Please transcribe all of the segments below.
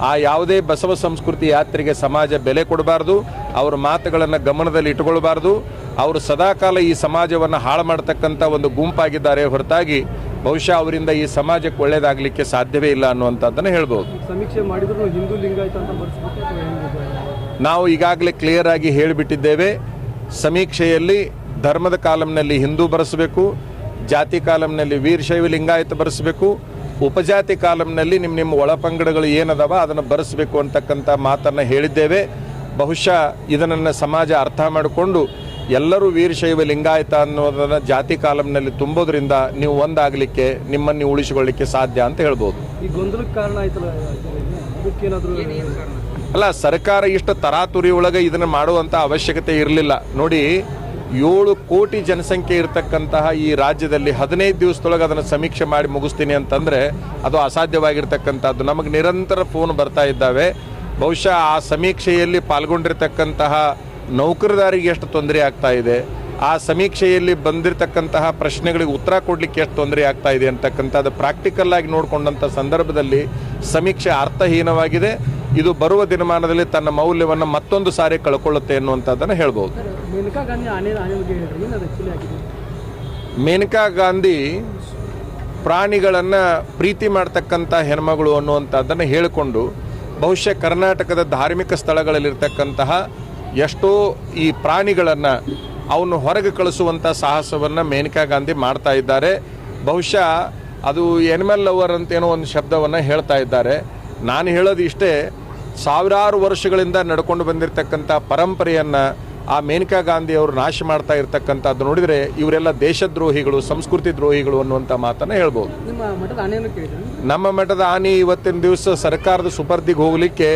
ಆ ಯಾವುದೇ ಬಸವ ಸಂಸ್ಕೃತಿ ಯಾತ್ರೆಗೆ ಸಮಾಜ ಬೆಲೆ ಕೊಡಬಾರ್ದು ಅವ್ರ ಮಾತುಗಳನ್ನು ಗಮನದಲ್ಲಿ ಇಟ್ಕೊಳ್ಬಾರ್ದು ಅವರು ಸದಾಕಾಲ ಈ ಸಮಾಜವನ್ನು ಹಾಳು ಮಾಡ್ತಕ್ಕಂಥ ಒಂದು ಗುಂಪಾಗಿದ್ದಾರೆ. ಹೊರತಾಗಿ ಬಹುಶಃ ಅವರಿಂದ ಈ ಸಮಾಜಕ್ಕೆ ಒಳ್ಳೇದಾಗಲಿಕ್ಕೆ ಸಾಧ್ಯವೇ ಇಲ್ಲ ಅನ್ನುವಂಥದ್ದನ್ನು ಹೇಳ್ಬೋದು. ಸಮೀಕ್ಷೆ ಮಾಡಿದ್ರು ಹಿಂದೂ ಲಿಂಗಾಯತ ನಾವು ಈಗಾಗಲೇ ಕ್ಲಿಯರ್ ಆಗಿ ಹೇಳಿಬಿಟ್ಟಿದ್ದೇವೆ. ಸಮೀಕ್ಷೆಯಲ್ಲಿ ಧರ್ಮದ ಕಾಲಂನಲ್ಲಿ ಹಿಂದೂ ಬರೆಸಬೇಕು ಜಾತಿ ಕಾಲಂನಲ್ಲಿ ವೀರಶೈವ ಲಿಂಗಾಯತ ಬರೆಸಬೇಕು ಉಪಜಾತಿ ಕಾಲಂನಲ್ಲಿ ನಿಮ್ಮ ನಿಮ್ಮ ಒಳಪಂಗಡಗಳು ಏನದವ ಅದನ್ನು ಬರೆಸಬೇಕು ಅಂತಕ್ಕಂಥ ಮಾತನ್ನು ಹೇಳಿದ್ದೇವೆ. ಬಹುಶಃ ಇದನ್ನು ಸಮಾಜ ಅರ್ಥ ಮಾಡಿಕೊಂಡು ಎಲ್ಲರೂ ವೀರಶೈವ ಲಿಂಗಾಯತ ಅನ್ನೋದನ್ನು ಜಾತಿ ಕಾಲಂನಲ್ಲಿ ತುಂಬೋದ್ರಿಂದ ನೀವು ಒಂದಾಗಲಿಕ್ಕೆ ನಿಮ್ಮನ್ನು ನೀವು ಉಳಿಸಿಕೊಳ್ಳಿಕ್ಕೆ ಸಾಧ್ಯ ಅಂತ ಹೇಳ್ಬೋದು. ಈ ಗೊಂದಲಕ್ಕೆ ಕಾರಣ ಆಯ್ತಲ್ಲ ಅದಕ್ಕೇನಾದರೂ ಅಲ್ಲ ಸರ್ಕಾರ ಇಷ್ಟು ತರಾತುರಿ ಒಳಗೆ ಇದನ್ನು ಮಾಡುವಂಥ ಅವಶ್ಯಕತೆ ಇರಲಿಲ್ಲ. ನೋಡಿ ಏಳು ಕೋಟಿ ಜನಸಂಖ್ಯೆ ಇರತಕ್ಕಂತಹ ಈ ರಾಜ್ಯದಲ್ಲಿ ಹದಿನೈದು ದಿವಸದೊಳಗೆ ಅದನ್ನು ಸಮೀಕ್ಷೆ ಮಾಡಿ ಮುಗಿಸ್ತೀನಿ ಅಂತಂದರೆ ಅದು ಅಸಾಧ್ಯವಾಗಿರ್ತಕ್ಕಂಥದ್ದು. ನಮಗೆ ನಿರಂತರ ಫೋನ್ ಬರ್ತಾ ಇದ್ದಾವೆ. ಬಹುಶಃ ಆ ಸಮೀಕ್ಷೆಯಲ್ಲಿ ಪಾಲ್ಗೊಂಡಿರ್ತಕ್ಕಂತಹ ನೌಕರದಾರಿಗೆ ಎಷ್ಟು ತೊಂದರೆ ಆಗ್ತಾ ಇದೆ? ಆ ಸಮೀಕ್ಷೆಯಲ್ಲಿ ಬಂದಿರತಕ್ಕಂತಹ ಪ್ರಶ್ನೆಗಳಿಗೆ ಉತ್ತರ ಕೊಡಲಿಕ್ಕೆ ಎಷ್ಟು ತೊಂದರೆ ಆಗ್ತಾ ಇದೆ ಅಂತಕ್ಕಂಥದ್ದು ಪ್ರಾಕ್ಟಿಕಲ್ ಆಗಿ ನೋಡಿಕೊಂಡಂಥ ಸಂದರ್ಭದಲ್ಲಿ ಸಮೀಕ್ಷೆ ಅರ್ಥಹೀನವಾಗಿದೆ. ಇದು ಬರುವ ದಿನಮಾನದಲ್ಲಿ ತನ್ನ ಮೌಲ್ಯವನ್ನು ಮತ್ತೊಂದು ಸಾರಿ ಕಳ್ಕೊಳ್ಳುತ್ತೆ ಎನ್ನುವಂಥದ್ದನ್ನು ಹೇಳ್ಬೋದು. ಮೇನಕಾ ಗಾಂಧಿ ಪ್ರಾಣಿಗಳನ್ನು ಪ್ರೀತಿ ಮಾಡ್ತಕ್ಕಂಥ ಹೆಣ್ಮಗಳು ಅನ್ನುವಂಥದ್ದನ್ನು ಹೇಳಿಕೊಂಡು ಬಹುಶಃ ಕರ್ನಾಟಕದ ಧಾರ್ಮಿಕ ಸ್ಥಳಗಳಲ್ಲಿರ್ತಕ್ಕಂತಹ ಎಷ್ಟೋ ಈ ಪ್ರಾಣಿಗಳನ್ನು ಅವನು ಹೊರಗೆ ಕಳಿಸುವಂಥ ಸಾಹಸವನ್ನು ಮೇನಕಾ ಗಾಂಧಿ ಮಾಡ್ತಾ ಇದ್ದಾರೆ. ಬಹುಶಃ ಅದು ಎನಿಮಲ್ ಲವರ್ ಅಂತ ಏನೋ ಒಂದು ಶಬ್ದವನ್ನು ಹೇಳ್ತಾ ಇದ್ದಾರೆ. ನಾನು ಹೇಳೋದು ಇಷ್ಟೇ ಸಾವಿರಾರು ವರ್ಷಗಳಿಂದ ನಡ್ಕೊಂಡು ಬಂದಿರತಕ್ಕಂಥ ಪರಂಪರೆಯನ್ನು ಆ ಮೇನಕಾ ಗಾಂಧಿ ಅವರು ನಾಶ ಮಾಡ್ತಾ ಇರ್ತಕ್ಕಂಥದ್ದು ನೋಡಿದರೆ ಇವರೆಲ್ಲ ದೇಶದ್ರೋಹಿಗಳು ಸಂಸ್ಕೃತಿ ದ್ರೋಹಿಗಳು ಅನ್ನುವಂಥ ಮಾತನ್ನು ಹೇಳ್ಬೋದು. ನಿಮ್ಮ ಮಠದ ಆನೆ ಇವತ್ತಿನ ದಿವಸ ಸರ್ಕಾರದ ಸುಪರ್ದಿಗೆ ಹೋಗಲಿಕ್ಕೆ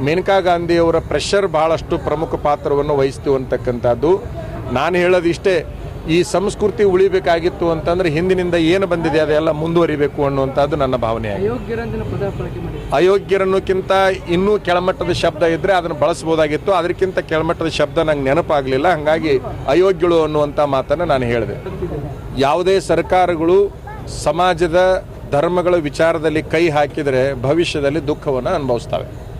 ಮೇನಕಾ ಗಾಂಧಿ ಅವರ ಪ್ರೆಷರ್ ಬಹಳಷ್ಟು ಪ್ರಮುಖ ಪಾತ್ರವನ್ನು ವಹಿಸ್ತೀವಿ ಅಂತಕ್ಕಂಥದ್ದು ನಾನು ಹೇಳೋದು ಇಷ್ಟೇ ಈ ಸಂಸ್ಕೃತಿ ಉಳಿಬೇಕಾಗಿತ್ತು ಅಂತಂದ್ರೆ ಹಿಂದಿನಿಂದ ಏನು ಬಂದಿದೆ ಅದೆಲ್ಲ ಮುಂದುವರಿಬೇಕು ಅನ್ನುವಂಥದ್ದು ನನ್ನ ಭಾವನೆ ಅಯೋಗ್ಯರನ್ನೋಕ್ಕಿಂತ ಇನ್ನೂ ಕೆಳಮಟ್ಟದ ಶಬ್ದ ಇದ್ದರೆ ಅದನ್ನು ಬಳಸ್ಬೋದಾಗಿತ್ತು. ಅದಕ್ಕಿಂತ ಕೆಳಮಟ್ಟದ ಶಬ್ದ ನಂಗೆ ನೆನಪಾಗಲಿಲ್ಲ. ಹಾಗಾಗಿ ಅಯೋಗ್ಯಳು ಅನ್ನುವಂಥ ಮಾತನ್ನು ನಾನು ಹೇಳಿದೆ. ಯಾವುದೇ ಸರ್ಕಾರಗಳು ಸಮಾಜದ ಧರ್ಮಗಳ ವಿಚಾರದಲ್ಲಿ ಕೈ ಹಾಕಿದರೆ ಭವಿಷ್ಯದಲ್ಲಿ ದುಃಖವನ್ನು ಅನುಭವಿಸ್ತವೆ.